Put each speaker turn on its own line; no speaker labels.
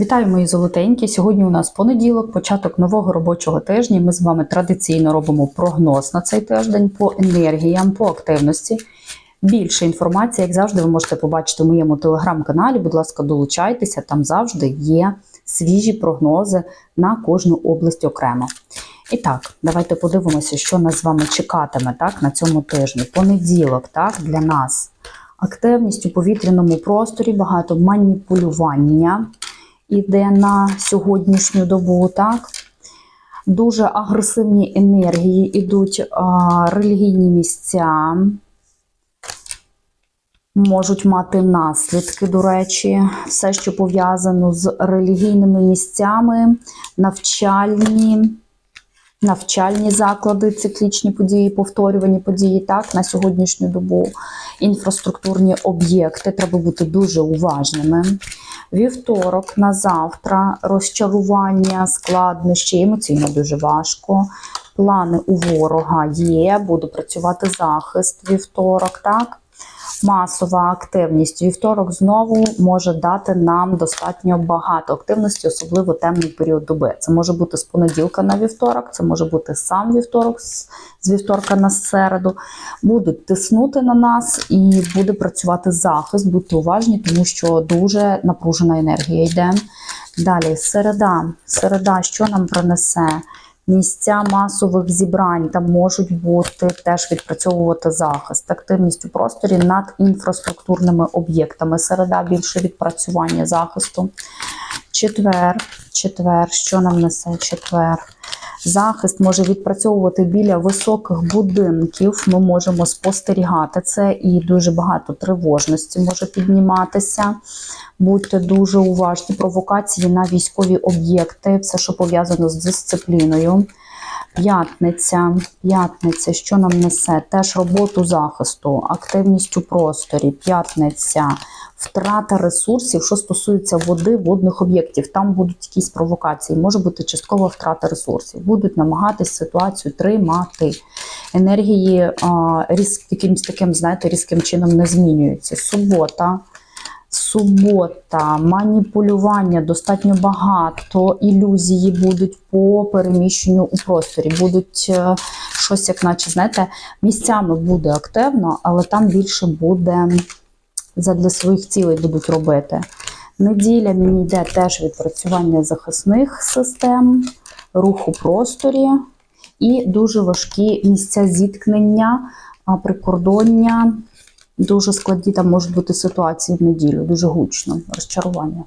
Вітаю, мої золотенькі. Сьогодні у нас понеділок, початок нового робочого тижня. Ми з вами традиційно робимо прогноз на цей тиждень по енергіям, по активності. Більше інформації, як завжди, ви можете побачити в моєму телеграм-каналі. Будь ласка, долучайтеся, там завжди є свіжі прогнози на кожну область окремо. І так, давайте подивимося, що нас з вами чекатиме так, на цьому тижні. Понеділок, так, для нас. Активність у повітряному просторі, багато маніпулювання іде на сьогоднішню добу, так? Дуже агресивні енергії ідуть а, релігійні місця, можуть мати наслідки, до речі, все, що пов'язано з релігійними місцями, навчальні. Навчальні заклади, циклічні події, повторювані події, так, на сьогоднішню добу, інфраструктурні об'єкти, треба бути дуже уважними. Вівторок на завтра розчарування, складнощі, емоційно дуже важко. Плани у ворога є, буду працювати захист вівторок, так? Масова активність. Вівторок знову може дати нам достатньо багато активності, особливо темний період доби. Це може бути з понеділка на вівторок, це може бути сам вівторок, з вівторка на середу. Будуть тиснути на нас і буде працювати захист. Будьте уважні, тому що дуже напружена енергія йде. Далі, середа. Середа, що нам принесе? Місця масових зібрань там можуть бути теж відпрацьовувати захист, активність у просторі над інфраструктурними об'єктами. Середа більше відпрацювання захисту. Четвер, четвер, що нам несе четвер? Захист може відпрацьовувати біля високих будинків. Ми можемо спостерігати це, і дуже багато тривожності може підніматися. Будьте дуже уважні, провокації на військові об'єкти, все, що пов'язано з дисципліною. П'ятниця, п'ятниця, що нам несе? Теж роботу захисту, активність у просторі, п'ятниця, втрата ресурсів, що стосується води, водних об'єктів. Там будуть якісь провокації, може бути часткова втрата ресурсів. Будуть намагатись ситуацію тримати. Енергії а, різк, якимось таким, знаєте, різким чином не змінюються. Субота. Субота, маніпулювання достатньо багато, ілюзії будуть по переміщенню у просторі. Будуть е, щось, як наче, знаєте, місцями буде активно, але там більше буде задля своїх цілей будуть робити. Неділя мені йде теж відпрацювання захисних систем, рух у просторі і дуже важкі місця зіткнення, прикордоння. Дуже складні там можуть бути ситуації в неділю, дуже гучно, розчарування.